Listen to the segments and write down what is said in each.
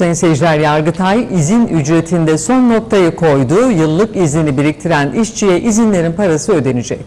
Sayın seyirciler Yargıtay izin ücretinde son noktayı koydu. Yıllık izni biriktiren işçiye izinlerin parası ödenecek.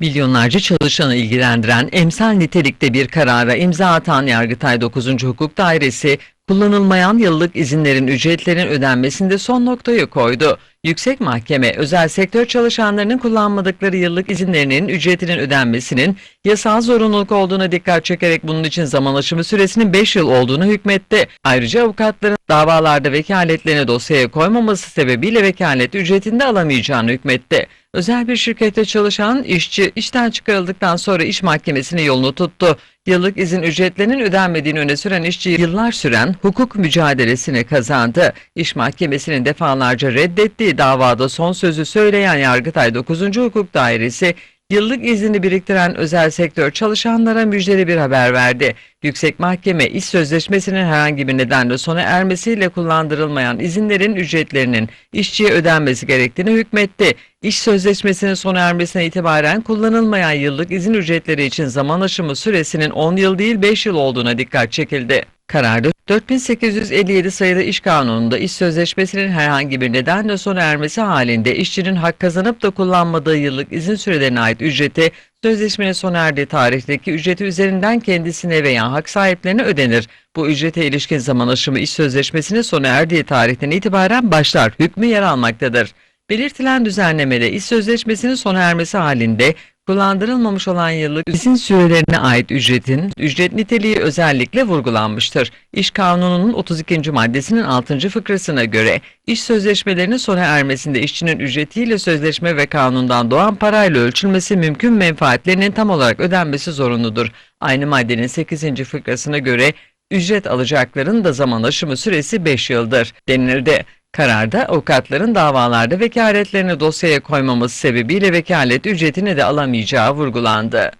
Milyonlarca çalışanı ilgilendiren emsal nitelikte bir karara imza atan Yargıtay 9. Hukuk Dairesi, kullanılmayan yıllık izinlerin ücretlerin ödenmesinde son noktayı koydu. Yüksek Mahkeme, özel sektör çalışanlarının kullanmadıkları yıllık izinlerinin ücretinin ödenmesinin yasal zorunluluk olduğuna dikkat çekerek bunun için zaman aşımı süresinin 5 yıl olduğunu hükmetti. Ayrıca avukatların davalarda vekaletlerini dosyaya koymaması sebebiyle vekalet ücretinde alamayacağını hükmetti. Özel bir şirkette çalışan işçi işten çıkarıldıktan sonra iş mahkemesine yolunu tuttu. Yıllık izin ücretlerinin ödenmediğini öne süren işçi yıllar süren hukuk mücadelesini kazandı. İş mahkemesinin defalarca reddettiği davada son sözü söyleyen Yargıtay 9. Hukuk Dairesi Yıllık izni biriktiren özel sektör çalışanlara müjdeli bir haber verdi. Yüksek Mahkeme iş sözleşmesinin herhangi bir nedenle sona ermesiyle kullandırılmayan izinlerin ücretlerinin işçiye ödenmesi gerektiğini hükmetti. İş sözleşmesinin sona ermesine itibaren kullanılmayan yıllık izin ücretleri için zaman aşımı süresinin 10 yıl değil 5 yıl olduğuna dikkat çekildi. Kararda 4857 sayılı iş kanununda iş sözleşmesinin herhangi bir nedenle sona ermesi halinde işçinin hak kazanıp da kullanmadığı yıllık izin sürelerine ait ücreti sözleşmenin sona erdiği tarihteki ücreti üzerinden kendisine veya hak sahiplerine ödenir. Bu ücrete ilişkin zaman aşımı iş sözleşmesinin sona erdiği tarihten itibaren başlar, hükmü yer almaktadır. Belirtilen düzenlemede iş sözleşmesinin sona ermesi halinde kullandırılmamış olan yıllık izin sürelerine ait ücretin ücret niteliği özellikle vurgulanmıştır. İş Kanunu'nun 32. maddesinin 6. fıkrasına göre iş sözleşmelerinin sona ermesinde işçinin ücretiyle sözleşme ve kanundan doğan parayla ölçülmesi mümkün menfaatlerinin tam olarak ödenmesi zorunludur. Aynı maddenin 8. fıkrasına göre ücret alacakların da zaman aşımı süresi 5 yıldır denildi. Kararda avukatların davalarda vekaletlerini dosyaya koymaması sebebiyle vekalet ücretini de alamayacağı vurgulandı.